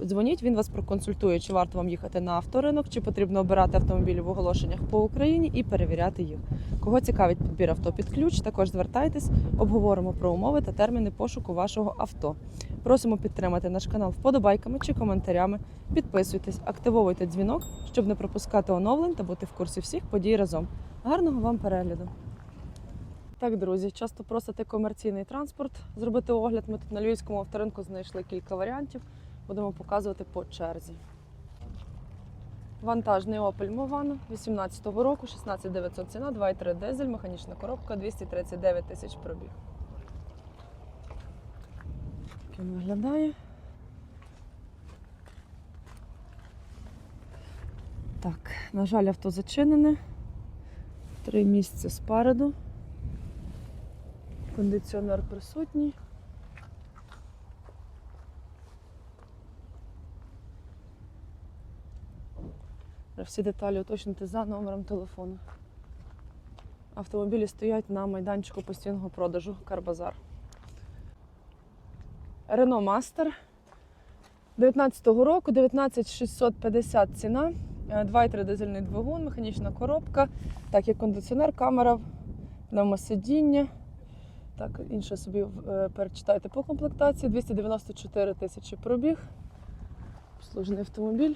Дзвоніть, він вас проконсультує, чи варто вам їхати на авторинок, чи потрібно обирати автомобілі в оголошеннях по Україні і перевіряти їх. Кого цікавить підбір авто під ключ, також звертайтесь, обговоримо про умови та терміни пошуку вашого авто. Просимо підтримати наш канал вподобайками чи коментарями. Підписуйтесь, активовуйте дзвінок, щоб не пропускати оновлень та бути в курсі всіх подій разом. Гарного вам перегляду! Так, друзі, часто просите комерційний транспорт зробити огляд. Ми тут на львівському авторинку знайшли кілька варіантів. Будемо показувати по черзі. Вантажний Opel Movano 18-го року, 16900 ціна, 2,3 дизель, механічна коробка, 239 тисяч пробіг. Так він виглядає. Так, на жаль, авто зачинене. Три місця спереду. Кондиціонер присутній. Всі деталі уточнити за номером телефону. Автомобілі стоять на майданчику постійного продажу Карбазар. Рено Мастер 19-го року, 19650 ціна, Е, 2,3 дизельний двигун, механічна коробка, так як кондиціонер, камера, пневмосидіння. Так, інше собі е, перечитайте по комплектації. 294 тисячі пробіг. Обслужений автомобіль.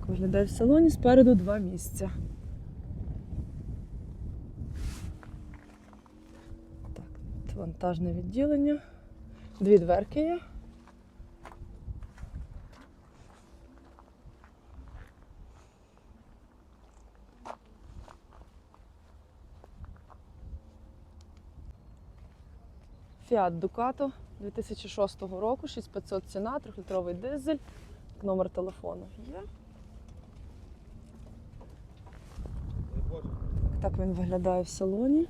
Так виглядає в салоні. Спереду два місця. Так, вантажне відділення. Дві дверки є. Fiat Ducato 2006 року, 6500 ціна, 3-літровий дизель, номер телефону є. Так він виглядає в салоні.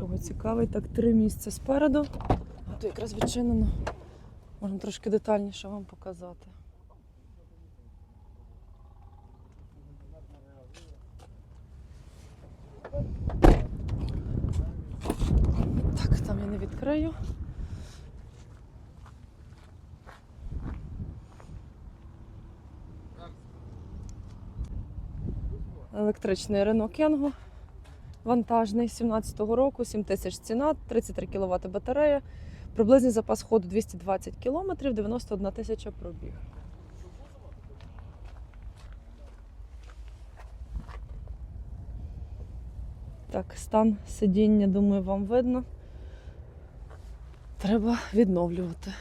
Кого цікавий, так три місця спереду. А то якраз відчинено. Можна трошки детальніше вам показати. Так, там я не відкрию. Електричний Renault Kangoo. Вантажний 17-го року, 7 тисяч ціна, 33 кВт батарея. Приблизний запас ходу 220 км, 91 тисяча пробіг. Так, стан сидіння, думаю, вам видно. Треба відновлювати.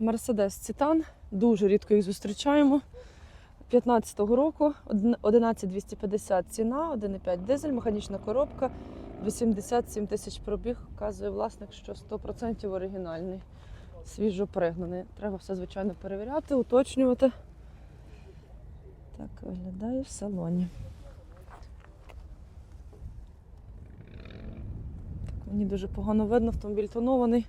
Мерседес Цитан. Дуже рідко їх зустрічаємо. 15-го року 11250 ціна, 1,5 дизель, механічна коробка, 87 тисяч пробіг. Вказує власник, що 100% оригінальний, свіжо пригнаний. Треба все, звичайно, перевіряти, уточнювати. Так виглядає в салоні. Так, мені дуже погано видно, автомобіль тонований.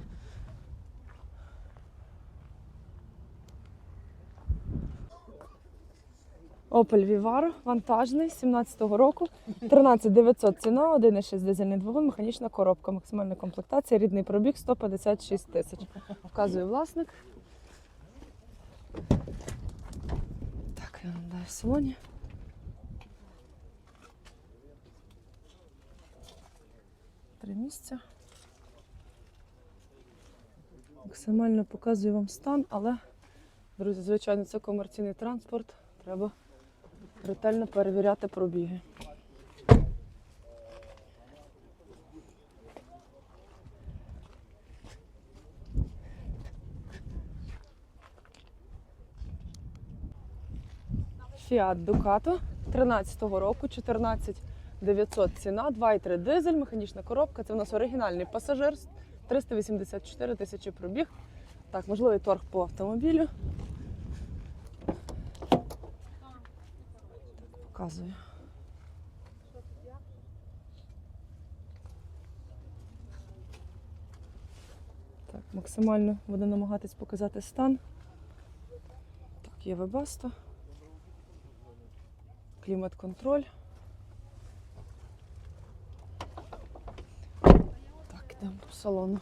Opel Vivaro, вантажний, 17-го року, 13900 ціна, 1,6 дизельний двигун, механічна коробка, максимальна комплектація, рідний пробіг 156 тисяч. Вказує власник. Так, він виглядає в салоні. Три місця. Максимально показую вам стан, але, друзі, звичайно, це комерційний транспорт. Треба ретельно перевіряти пробіги. Fiat Ducato 13-го року, 14 900 ціна, 2,3 дизель, механічна коробка. Це у нас оригінальний пасажир, 384 тисячі пробіг. Так, можливий торг по автомобілю. Показую. Так, максимально буду намагатись показати стан. Так, є вебаста. Клімат-контроль. Так, йдемо по салону.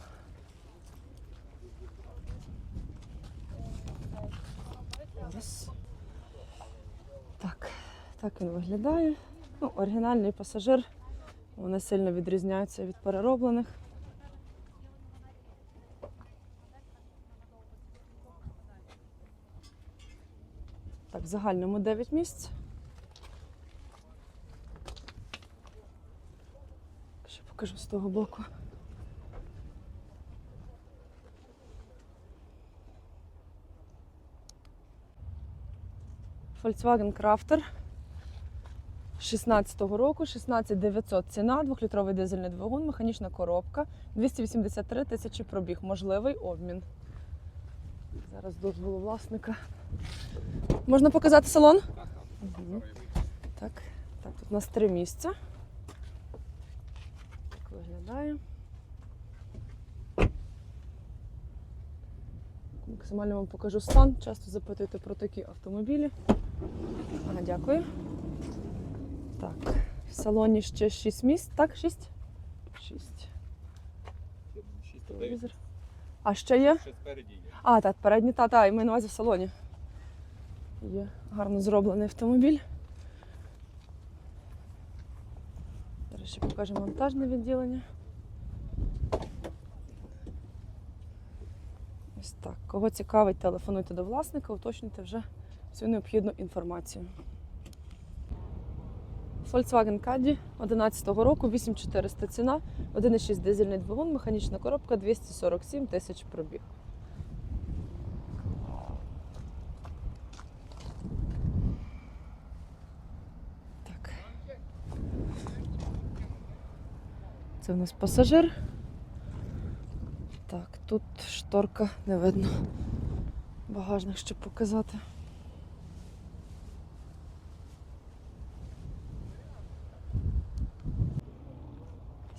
Зараз. Так, він виглядає. Ну, оригінальний пасажир. Вони сильно відрізняються від перероблених. Так, в загальному 9 місць. Ще покажу з того боку. Volkswagen Crafter 16-го року, 16900 ціна, двохлітровий дизельний двигун, механічна коробка, 283 тисячі пробіг, можливий обмін. Зараз дозволу власника. Можна показати салон? Мгм. Так, так, тут у нас три місця. Так виглядає. Максимально вам покажу стан. Часто запитуєте про такі автомобілі. Ага, дякую. Так, в салоні ще 6 місць. Так, 6? 6. Телевізор. А ще є? Ще спереді є. А, так, передні, та, та, і ми на увазі в салоні. Є гарно зроблений автомобіль. Зараз ще покажемо монтажне відділення. Ось так. Кого цікавить, телефонуйте до власника, уточнюйте вже всю необхідну інформацію. Volkswagen Caddy 11-го року, 8400 ціна, 1,6 дизельний двигун, механічна коробка, 247 тисяч пробіг. Так. Це у нас пасажир. Так, тут шторка не видно. Багажник ще показати.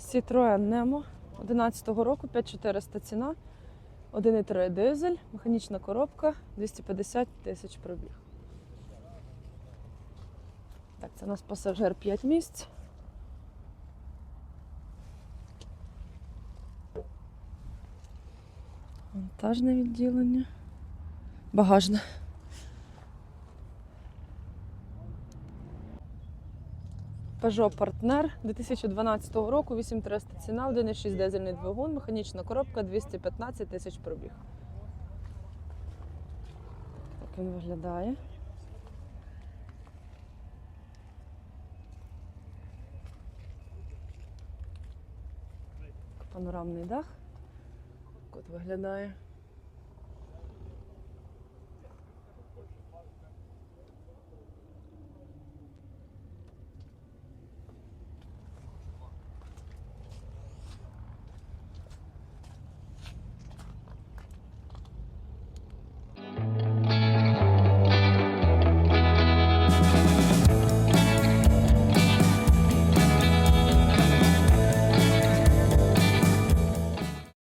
Citroen Nemo 11-го року, 5400 ціна, 1,3 дизель, механічна коробка, 250 тисяч пробіг. Так, це у нас пасажир 5 місць. Монтажне відділення. Багажне. Peugeot Partner 2012 року, 8300 ціна, 1,6 дизельний двигун, механічна коробка, 215 тисяч пробіг. Так він виглядає. Панорамний дах. Так от виглядає.